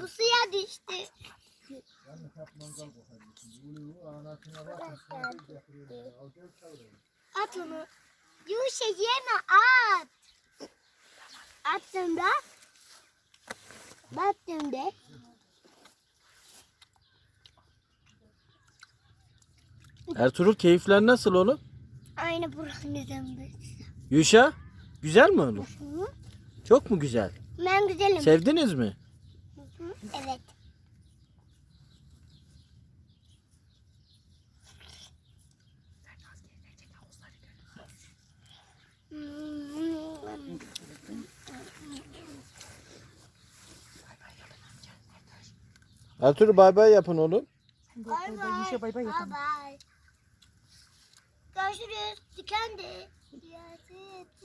Bu suya düştü. At onu. Yuşa yeme at. Attım da. Battım de. Ertuğrul keyifler nasıl oğlum? Aynı buranın üzerinde. Yuşa güzel mi oğlum? Çok mu güzel? Ben güzelim. Sevdiniz mi? Hı, Evet. Ertuğrul bay bay yapın oğlum. Bay bay. Yuşa bay bay yapalım. Bay bay. Görüşürüz. Tükendi. Yes.